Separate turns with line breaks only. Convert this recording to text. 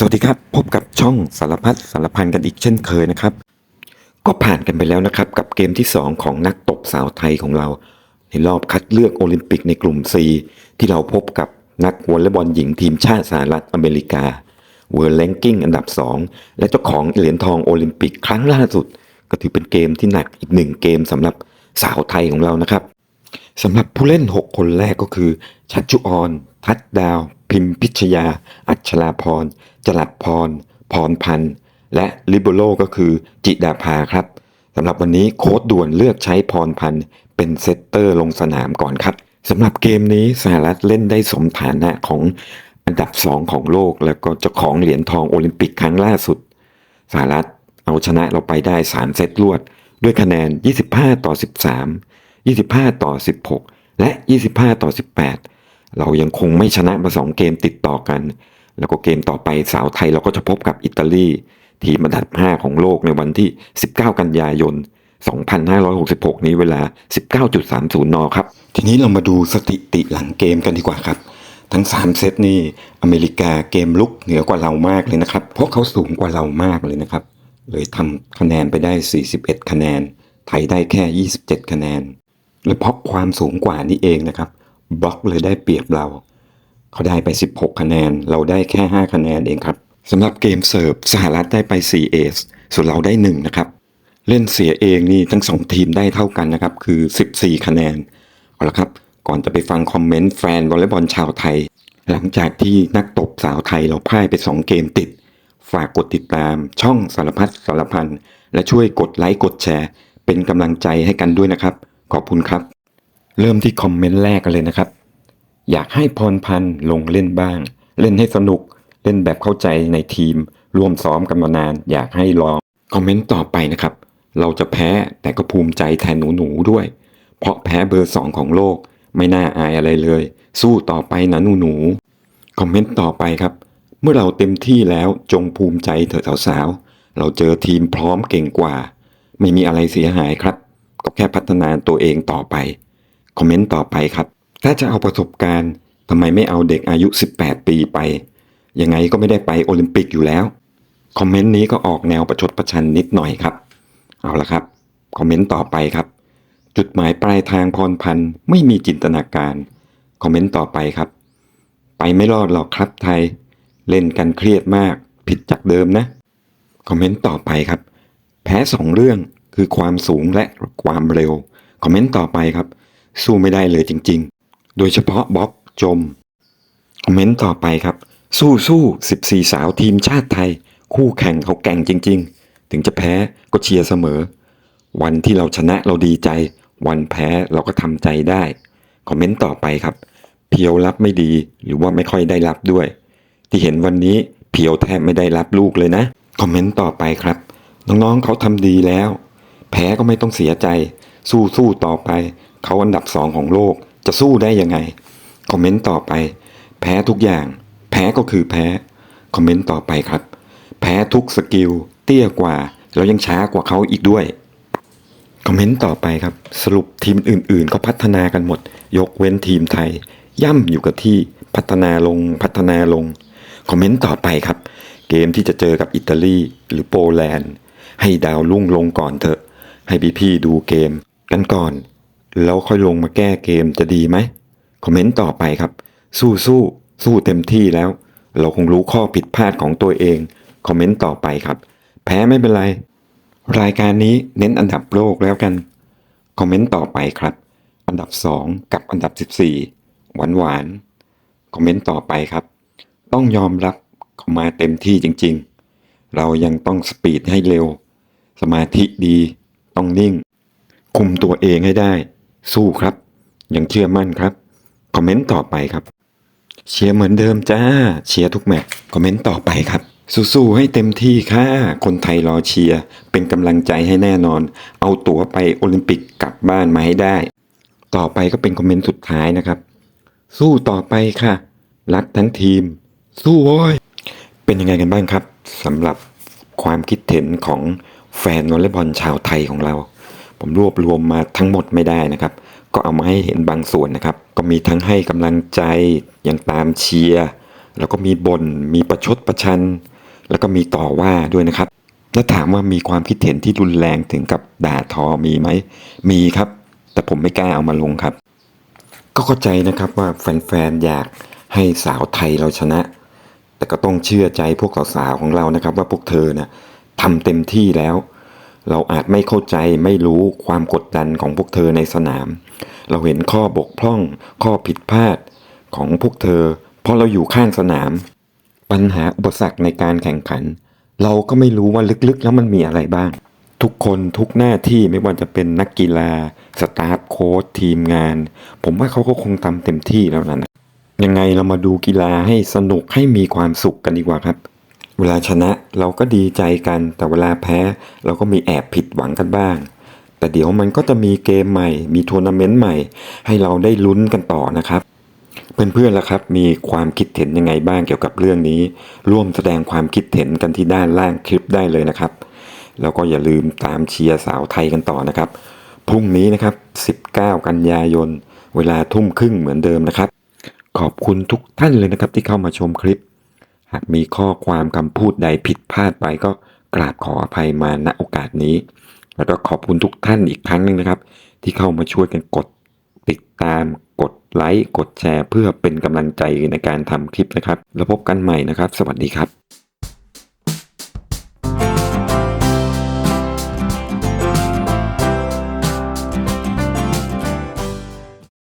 สวัสดีครับ พบกับช่องสารพัดสารพันกันอีกเช่นเคยนะครับ ก็ผ่านกันไปแล้วนะครับ กับเกมที่ 2 ของนักตบสาวไทยของเรา ในรอบคัดเลือกโอลิมปิกในกลุ่ม C ที่เราพบกับนักวอลเลย์บอลหญิงทีมชาติสหรัฐอเมริกาเวิร์ลแ n งกิ้งอันดับ 2 และเจ้าของเหรียญทองโอลิมปิกครั้งล่าสุด ก็ถือเป็นเกมที่หนักอีกหนึ่งเกมสำหรับสาวไทยของเรานะครับสำหรับผู้เล่น 6 คนแรกก็คือชัชชุออน ทัดดาว พิมพิชยา อัชราพรจรัดพร พรพันธ์ และลิเบโรก็คือจิดาภาครับสำหรับวันนี้โค้ดด่วนเลือกใช้พรพันธ์เป็นเซตเตอร์ลงสนามก่อนครับสำหรับเกมนี้สหรัฐเล่นได้สมฐานะของอันดับ 2 ของโลก แล้วก็เจ้าของเหรียญทองโอลิมปิกครั้งล่าสุดสหรัฐเอาชนะเราไปได้ 3 เซตรวด ด้วยคะแนน 25 ต่อ 13 25 ต่อ 16 และ 25 ต่อ 18 เรายังคงไม่ชนะมา2เกมติดต่อกัน แล้วก็เกมต่อไปสาวไทยเราก็จะพบกับอิตาลีทีมอันดับ 5 ของโลกในวันที่ 19 กันยายน 2566 นี้เวลา 19.30 น ครับ ทีนี้เรามาดูสถิติหลังเกมกันดีกว่าครับ ทั้ง 3 เซตนี่อเมริกาเกมลุกเหนือกว่าเรามากเลยนะครับ เพราะเขาสูงกว่าเรามากเลยนะครับ เลยทำคะแนนไปได้ 41 คะแนน ไทยได้แค่ 27 คะแนน และเพราะความสูงกว่านี้เองนะครับ บล็อกเลยได้เปรียบเรา เขาได้ไป 16 คะแนน เราได้แค่ 5 คะแนนเองครับสำหรับเกมเสิร์ฟสหรัฐได้ไป 4 เอสส่วนเราได้ 1 นะครับ เล่นเสียเองนี่ทั้ง 2 ทีมได้เท่ากันนะครับ คือ 14 คะแนน เอาละครับ ก่อนจะไปฟังคอมเมนต์แฟนวอลเลย์บอลชาวไทย หลังจากที่นักตบสาวไทยเราพ่ายไป 2 เกมติด ฝากกดติดตามช่องสารพัดสารพันและช่วยกดไลค์กดแชร์ เป็นกำลังใจให้กันด้วยนะครับ ขอบคุณครับ เริ่มที่คอมเมนต์แรกกันเลยนะครับ อยากให้พรพันธ์ลงเล่นบ้าง เล่นให้สนุก เล่นแบบเข้าใจในทีม ร่วมซ้อมกันมานาน อยากให้ลอง คอมเมนต์ต่อไปนะครับ เราจะแพ้แต่ก็ภูมิใจแทนหนูๆด้วย เพราะแพ้เบอร์สองของโลก ไม่น่าอายอะไรเลย สู้ต่อไปนะหนูๆคอมเมนต์ต่อไปครับ เมื่อเราเต็มที่แล้วจงภูมิใจเถอะสาวๆ เราเจอทีมพร้อมเก่งกว่า ไม่มีอะไรเสียหายครับ ก็แค่พัฒนาตัวเองต่อไป คอมเมนต์ต่อไปครับ ถ้าจะเอาประสบการณ์ทำไมไม่เอาเด็กอายุ 18 ปีไป ยังไงก็ไม่ได้ไปโอลิมปิกอยู่แล้ว คอมเมนต์นี้ก็ออกแนวประชดประชันนิดหน่อยครับ เอาละครับ คอมเมนต์ต่อไปครับ จุดหมายปลายทางพรพันธ์ไม่มีจินตนาการ คอมเมนต์ต่อไปครับ ไปไม่รอดหรอกครับไทย เล่นกันเครียดมาก ผิดจากเดิมนะ คอมเมนต์ต่อไปครับ แพ้สองเรื่องคือความสูงและความเร็ว คอมเมนต์ต่อไปครับ สู้ไม่ได้เลยจริง ๆ โดยเฉพาะบ๊อบจม คอมเมนต์ต่อไปครับ สู้สู้14 สาวทีมชาติไทย คู่แข่งเขาแก่งจริง ๆ ถึงจะแพ้ก็เชียร์เสมอ วันที่เราชนะเราดีใจ วันแพ้เราก็ทำใจได้ คอมเมนต์ต่อไปครับ เพียวรับไม่ดีหรือว่าไม่ค่อยได้รับด้วย ที่เห็นวันนี้เพียวแทบไม่ได้รับลูกเลยนะ คอมเมนต์ต่อไปครับ น้องๆเขาทำดีแล้ว แพ้ก็ไม่ต้องเสียใจ สู้สู้ต่อไป เขาอันดับสองของโลก จะสู้ได้ยังไง คอมเมนต์ต่อไป แพ้ทุกอย่าง แพ้ก็คือแพ้ คอมเมนต์ต่อไปครับ แพ้ทุกสกิล เตี้ยกว่า แล้วยังช้ากว่าเขาอีกด้วย คอมเมนต์ต่อไปครับ สรุปทีมอื่นๆ ก็พัฒนากันหมด ยกเว้นทีมไทย ย่ำอยู่กับที่พัฒนาลงพัฒนาลง คอมเมนต์ต่อไปครับ เกมที่จะเจอกับอิตาลีหรือโปแลนด์ ให้ดาวรุ่งลงก่อนเถอะ ให้พี่ๆดูเกมกันก่อน แล้วค่อยลงมาแก้เกมจะดีไหมคอมเมนต์ต่อไปครับ สู้สู้สู้เต็มที่แล้ว เราคงรู้ข้อผิดพลาดของตัวเองคอมเมนต์ต่อไปครับ แพ้ไม่เป็นไร รายการนี้เน้นอันดับโลกแล้วกันคอมเมนต์ต่อไปครับ อันดับ 2 กับอันดับ 14 หวานหวานคอมเมนต์ต่อไปครับ ต้องยอมรับเขามาเต็มที่จริงๆ เรายังต้องสปีดให้เร็ว สมาธิดี ต้องนิ่ง คุมตัวเองให้ได้ สู้ครับ ยังเชื่อมั่นครับ คอมเมนต์ต่อไปครับ เชียร์เหมือนเดิมจ้า เชียร์ทุกแมตช์คอมเมนต์ต่อไปครับ สู้ๆให้เต็มที่ค่ะ คนไทยรอเชียร์เป็นกำลังใจให้แน่นอน เอาตั๋วไปโอลิมปิกกลับบ้านมาให้ได้ ต่อไปก็เป็นคอมเมนต์สุดท้ายนะครับ สู้ต่อไปค่ะ รักทั้งทีม สู้โว้ยเป็นยังไงกันบ้างครับสำหรับความคิดเห็นของแฟนวอลเลย์บอลชาวไทยของเรา ผมรวบรวมมาทั้งหมดไม่ได้นะครับ ก็เอามาให้เห็นบางส่วนนะครับ ก็มีทั้งให้กำลังใจยังตามเชียร์แล้วก็มีบน่นมีประชดประชัน แล้วก็มีต่อว่าด้วยนะครับแล้วถามว่ามีความคิดเห็นที่รุนแรงถึงกับด่าทอมีไหมมีครับ แต่ผมไม่กล้าเอามาลงครับ ก็เข้าใจนะครับว่าแฟนๆอยากให้สาวไทยเราชนะ แต่ก็ต้องเชื่อใจพวกสาวๆของเรานะครับ ว่าพวกเธอนะทำเต็มที่แล้ว เราอาจไม่เข้าใจไม่รู้ความกดดันของพวกเธอในสนาม เราเห็นข้อบกพร่อง ข้อผิดพลาดของพวกเธอ เพราะเราอยู่ข้างสนาม ปัญหาอุปสรรคในการแข่งขัน เราก็ไม่รู้ว่าลึกๆแล้วมันมีอะไรบ้าง ทุกคนทุกหน้าที่ไม่ว่าจะเป็นนักกีฬา สตาฟโค้ชทีมงาน ผมว่าเขาก็คงทำเต็มที่แล้วนะยังไงเรามาดูกีฬาให้สนุกให้มีความสุขกันดีกว่าครับ เวลาชนะเราก็ดีใจกัน แต่เวลาแพ้เราก็มีแอบผิดหวังกันบ้าง แต่เดี๋ยวมันก็จะมีเกมใหม่ มีทัวร์นาเมนต์ใหม่ ให้เราได้ลุ้นกันต่อนะครับ เพื่อนๆล่ะครับ มีความคิดเห็นยังไงบ้างเกี่ยวกับเรื่องนี้ ร่วมแสดงความคิดเห็นกันที่ด้านล่างคลิปได้เลยนะครับ แล้วก็อย่าลืมตามเชียร์สาวไทยกันต่อนะครับ พรุ่งนี้นะครับ 19 กันยายน เวลาทุ่มครึ่งเหมือนเดิมนะครับ ขอบคุณทุกท่านเลยนะครับที่เข้ามาชมคลิป หากมีข้อความคำพูดใดผิดพลาดไปก็กราบขออภัยมาณโอกาสนี้ แล้วก็ขอบคุณทุกท่านอีกครั้งหนึ่งนะครับ ที่เข้ามาช่วยกันกดติดตามกดไลค์กดแชร์ เพื่อเป็นกำลังใจในการทำคลิปนะครับ แล้วพบกันใหม่นะครับ สวัสดีครับ